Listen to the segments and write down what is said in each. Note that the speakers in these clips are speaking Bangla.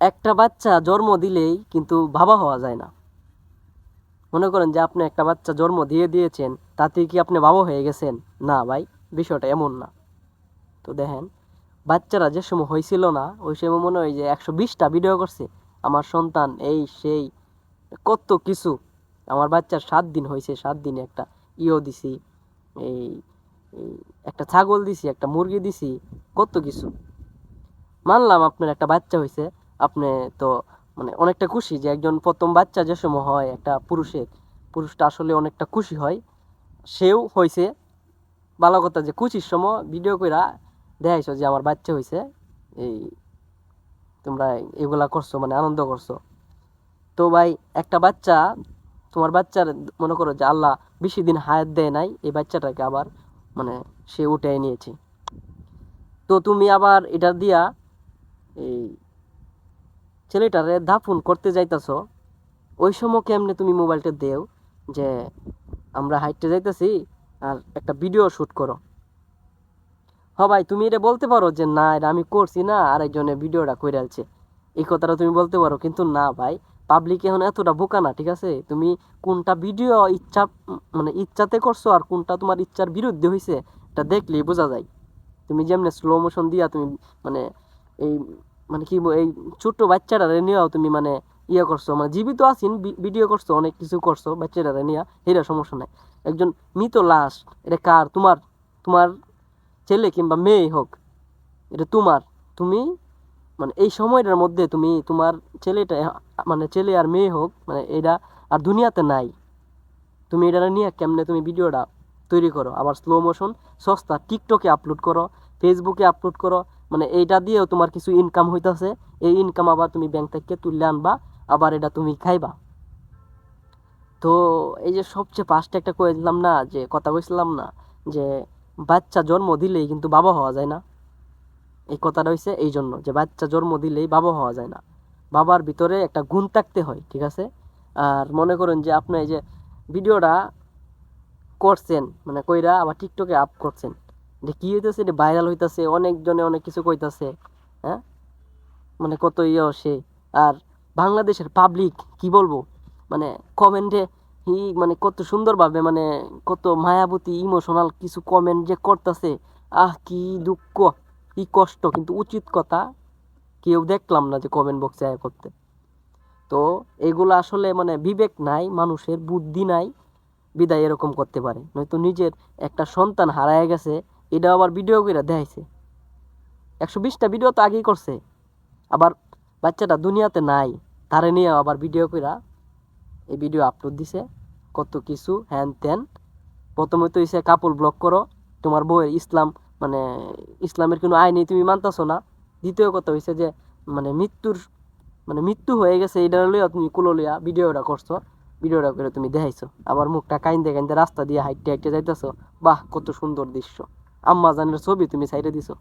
একটা বাচ্চা জন্ম দিলেই কিন্তু বাবা হওয়া যায় না। মনে করেন যে আপনি একটা বাচ্চা জন্ম দিয়ে দিয়েছেন তাতে কি আপনি বাবা হয়ে গেছেন? না ভাই, বিষয়টা এমন না। তো দেখেন, বাচ্চারা যে সময় হয়েছিল না, ওই সময় মনে হয় যে একশো বিশটা ভিডিও করছে, আমার সন্তান এই সেই, কত কিছু। আমার বাচ্চার সাত দিন হয়েছে, সাত দিনে একটা ইও দিছি এই, একটা ছাগল দিছি, একটা মুরগি দিছি, কত কিছু। মানলাম আপনার একটা বাচ্চা হয়েছে আপনি তো মানে অনেকটা খুশি যে একজন প্রথম বাচ্চা যে সময় হয় একটা পুরুষের, পুরুষটা আসলে অনেকটা খুশি হয়। সেও হয়েছে ভালো কথা যে খুশির সময় ভিডিও কইরা দেখাইছো যে আমার বাচ্চা হয়েছে এই তোমরা এগুলা করছ মানে আনন্দ করছ। তো ভাই, একটা বাচ্চা, তোমার বাচ্চার মনে করো যে আল্লাহ বেশি দিন হায়াত দেয় নাই, এই বাচ্চাটাকে আবার মানে সে উঠে নিয়েছে। তো তুমি আবার এটা দিয়া এই ছেলেটারে দাফন করতে যাইতাছো, ওই সময় কেমনে তুমি মোবাইলটা দেও? যে আমরা হাইটে যাইতাছি আর একটা ভিডিও শ্যুট করো। হ ভাই, তুমি এটা বলতে পারো যে না, এটা আমি করছি না আরেকজনে ভিডিওটা করে আলছে এই কথাটা তুমি বলতে পারো, কিন্তু না ভাই পাবলিক এখন এতটা বোকা না, ঠিক আছে? তুমি কোনটা ভিডিও ইচ্ছা মানে ইচ্ছাতে করছ আর কোনটা তোমার ইচ্ছার বিরুদ্ধে হয়েছে এটা দেখলেই বোঝা যায়। তুমি যেমনি স্লো মোশন দিয়া তুমি মানে এই মানে কি এই ছোট্ট বাচ্চাটারে নিয়েও তুমি মানে ইয়ে করছ মানে জীবিত আছেন ভিডিও করছ, অনেক কিছু করছ, বাচ্চাটারে নিয়ে এটা সমস্যা নাই। একজন মৃত লাশ, এটা কার? তোমার তোমার ছেলে কিংবা মেয়ে হোক, এটা তোমার। তুমি মানে এই সময়টার মধ্যে তুমি তোমার ছেলেটা মানে ছেলে আর মেয়ে হোক মানে এটা আর দুনিয়াতে নাই। তুমি এটা নিয়ে কেমনে তুমি ভিডিওটা তৈরি করো? আবার স্লো মোশন সস্তা টিকটকে আপলোড করো ফেসবুকে আপলোড করো মানে এইটা দিয়েও তোমার কিছু ইনকাম হইতাছে, এই ইনকাম আবার তুমি ব্যাংক থেকে তুললে আনবা, আবার এটা তুমি খাইবা। তো এই যে সবচেয়ে ফার্স্টে একটা কয়ে দিলাম না, যে কথা কইছিলাম না, যে বাচ্চা জন্ম দিলেই কিন্তু বাবা হওয়া যায় না। এই কথাটা হয়েছে এই জন্য, যে বাচ্চা জন্ম দিলেই বাবা হওয়া যায় না। বাবার ভিতরে একটা গুণ থাকতে হয়, ঠিক আছে? আর মনে করেন যে আপনি এই যে ভিডিওটা করছেন মানে কইরা আবার টিকটকে আপ করছেন যে কি হইতেছে এটা ভাইরাল হইতাছে, অনেকজনে অনেক কিছু কইতাছে হ্যাঁ? মানে কত ইয়ে সে। আর বাংলাদেশের পাবলিক কি বলব? মানে কমেন্টে হি মানে কত সুন্দরভাবে মানে কত মায়াবতী ইমোশনাল কিছু কমেন্ট যে করতেছে, আহ, কি দুঃখ, কি কষ্ট, কিন্তু উচিত কথা কেউ দেখলাম না যে কমেন্ট বক্সে আয় করতে। তো এগুলো আসলে মানে বিবেক নাই, মানুষের বুদ্ধি নাই, বিদায় এরকম করতে পারে। নয়তো নিজের একটা সন্তান হারায় গেছে এটা আবার ভিডিও করে দেখাইছে। একশো বিশটা ভিডিও তো আগেই করছে। আবার বাচ্চাটা দুনিয়াতে নাই, তারে নিয়ে আবার ভিডিও কইরা এই ভিডিও আপলোড দিছে। কত কিছু, হ্যান ত্যান। প্রথমে তো হইছে কাপড় ব্লক করো, তোমার বউয়ের ইসলাম মানে ইসলামের কোনো আইনই তুমি মানতাছো না। দ্বিতীয় কথা হইছে যে মানে মৃত্যুর মানে মৃত্যু হয়ে গেছে এটা লইয়া তুমি কুলো লইয়া ভিডিওটা করছ। ভিডিওটা করে তুমি দেখাইছো। আবার মুখটা কাইন্দে কাইন্দে রাস্তা দিয়ে হাইটে হাইটে যাইতেছো। বাহ, কত সুন্দর দৃশ্য। আম্মা জানের ছবি তুমি সাইডে দিছো।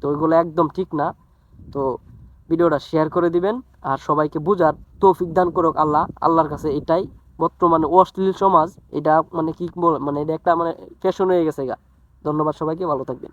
তো ওইগুলো একদম ঠিক না। তো ভিডিওটা শেয়ার করে দিবেন আর সবাইকে বুঝার তৌফিক দান করুক আল্লাহ। আল্লাহর কাছে এটাই। বর্তমানে অশ্লীল সমাজ, এটা মানে কি মানে এটা একটা মানে ফ্যাশন হয়ে গেছে গা। ধন্যবাদ সবাইকে, ভালো থাকবেন।